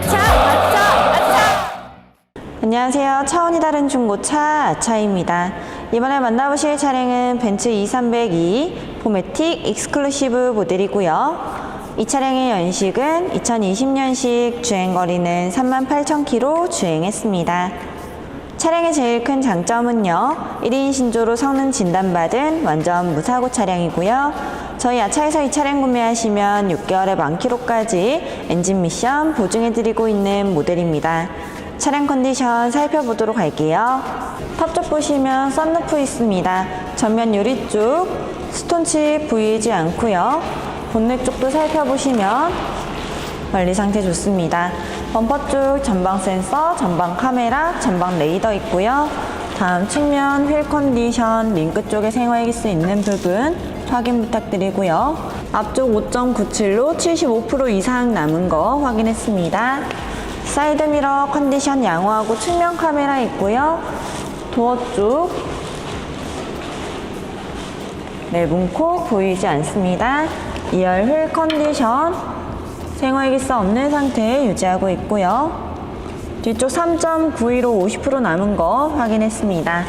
아차, 아차, 아차. 안녕하세요. 차원이 다른 중고차 아차입니다. 이번에 만나보실 차량은 벤츠 E302 포메틱 익스클루시브 모델이고요. 이 차량의 연식은 2020년식 주행거리는 38,000km 주행했습니다. 차량의 제일 큰 장점은요, 1인 신조로 성능 진단받은 완전 무사고 차량이고요. 저희 아차에서 이 차량 구매하시면 6개월의 만키로까지 엔진 미션 보증해드리고 있는 모델입니다. 차량 컨디션 살펴보도록 할게요. 탑쪽 보시면 썬루프 있습니다. 전면 유리 쪽 스톤칩 보이지 않고요. 본넷 쪽도 살펴보시면 관리 상태 좋습니다. 범퍼 쪽 전방 센서, 전방 카메라, 전방 레이더 있고요. 다음 측면 휠 컨디션, 링크 쪽에 생활기수 있는 부분 확인 부탁드리고요. 앞쪽 5.97로 75% 이상 남은 거 확인했습니다. 사이드 미러 컨디션 양호하고 측면 카메라 있고요. 도어 쪽 넓은 코 보이지 않습니다. 2열 휠 컨디션 생활기스 없는 상태 유지하고 있고요. 뒤쪽 3.92로 50% 남은 거 확인했습니다.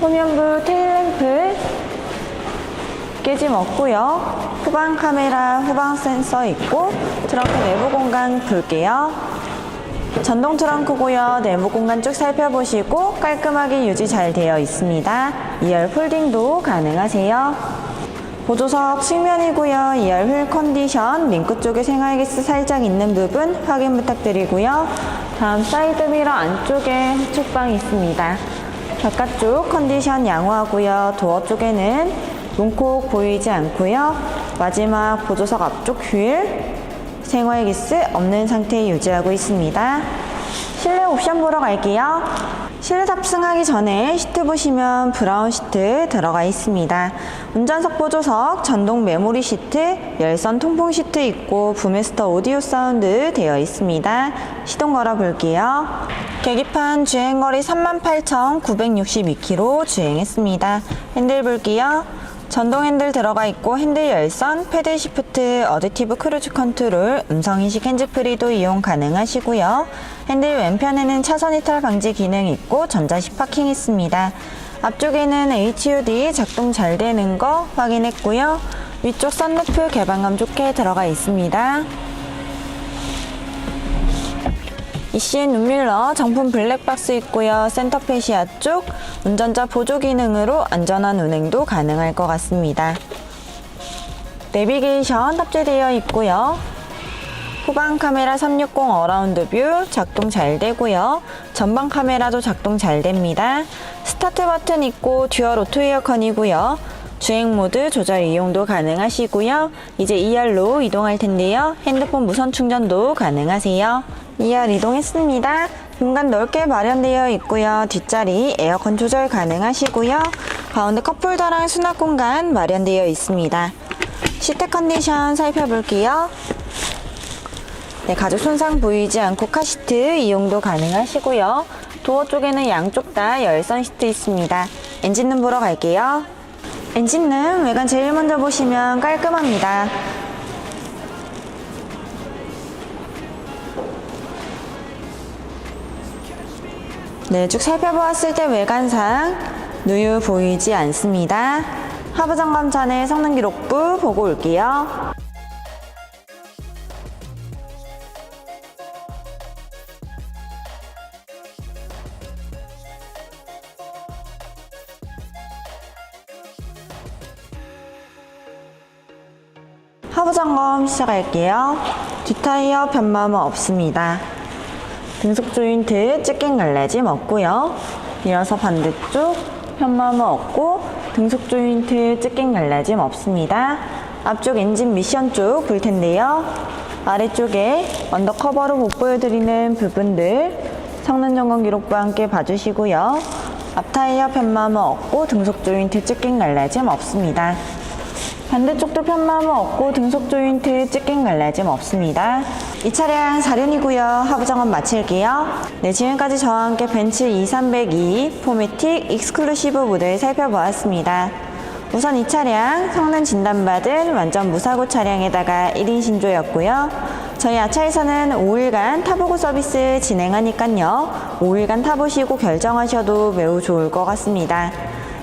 후면부 테일램프 깨짐 없고요. 후방 카메라, 후방 센서 있고 트렁크 내부 공간 볼게요. 전동 트렁크고요. 내부 공간 쭉 살펴보시고 깔끔하게 유지 잘 되어 있습니다. 2열 폴딩도 가능하세요. 보조석 측면이고요. 2열 휠 컨디션, 링크 쪽에 생활기스 살짝 있는 부분 확인 부탁드리고요. 다음 사이드 미러 안쪽에 후측방 있습니다. 바깥쪽 컨디션 양호하고요. 도어 쪽에는 문콕 보이지 않고요. 마지막 보조석 앞쪽 휠 생활기스 없는 상태 유지하고 있습니다. 실내 옵션 보러 갈게요. 실내 탑승하기 전에 시트 보시면 브라운 시트 들어가 있습니다. 운전석 보조석, 전동 메모리 시트, 열선 통풍 시트 있고 부메스터 오디오 사운드 되어 있습니다. 시동 걸어 볼게요. 계기판 주행거리 38,962km 주행했습니다. 핸들 볼게요. 전동 핸들 들어가 있고 핸들 열선, 패드 시프트, 어댑티브 크루즈 컨트롤, 음성 인식 핸즈프리도 이용 가능하시고요. 핸들 왼편에는 차선 이탈 방지 기능 있고 전자식 파킹 있습니다. 앞쪽에는 HUD 작동 잘 되는 거 확인했고요. 위쪽 썬루프 개방감 좋게 들어가 있습니다. ECN 눈밀러 정품 블랙박스 있고요. 센터페시아 쪽 운전자 보조 기능으로 안전한 운행도 가능할 것 같습니다. 내비게이션 탑재되어 있고요. 후방 카메라 360 어라운드 뷰 작동 잘 되고요. 전방 카메라도 작동 잘 됩니다. 스타트 버튼 있고 듀얼 오토 에어컨이고요. 주행 모드 조절 이용도 가능하시고요. 이제 2열로 이동할 텐데요. 핸드폰 무선 충전도 가능하세요. 2열 이동했습니다. 공간 넓게 마련되어 있고요. 뒷자리 에어컨 조절 가능하시고요. 가운데 컵홀더랑 수납 공간 마련되어 있습니다. 시트 컨디션 살펴볼게요. 네, 가죽 손상 보이지 않고 카시트 이용도 가능하시고요. 도어 쪽에는 양쪽 다 열선 시트 있습니다. 엔진 룸 보러 갈게요. 엔진룸 외관 제일 먼저 보시면 깔끔합니다. 네, 쭉 살펴보았을 때 외관상 누유 보이지 않습니다. 하부 점검 전에 성능 기록부 보고 올게요. 하부 점검 시작할게요. 뒷타이어 변마모 없습니다. 등속 조인트 찢긴 갈래짐 없고요. 이어서 반대쪽 편마모 없고 등속 조인트 찢긴 갈래짐 없습니다. 앞쪽 엔진 미션 쪽 볼 텐데요. 아래쪽에 언더커버로 못 보여드리는 부분들 성능 점검 기록부와 함께 봐주시고요. 앞 타이어 편마모 없고 등속 조인트 찢긴 갈래짐 없습니다. 반대쪽도 편마모 없고 등속 조인트 찢긴 갈라짐 없습니다. 이 차량 4륜이고요. 하부 점검 마칠게요. 네, 지금까지 저와 함께 벤츠 2302 포매틱 익스클루시브 모델 살펴보았습니다. 우선 이 차량 성능 진단받은 완전 무사고 차량에다가 1인 신조였고요. 저희 아차에서는 5일간 타보고 서비스 진행하니깐요. 5일간 타보시고 결정하셔도 매우 좋을 것 같습니다.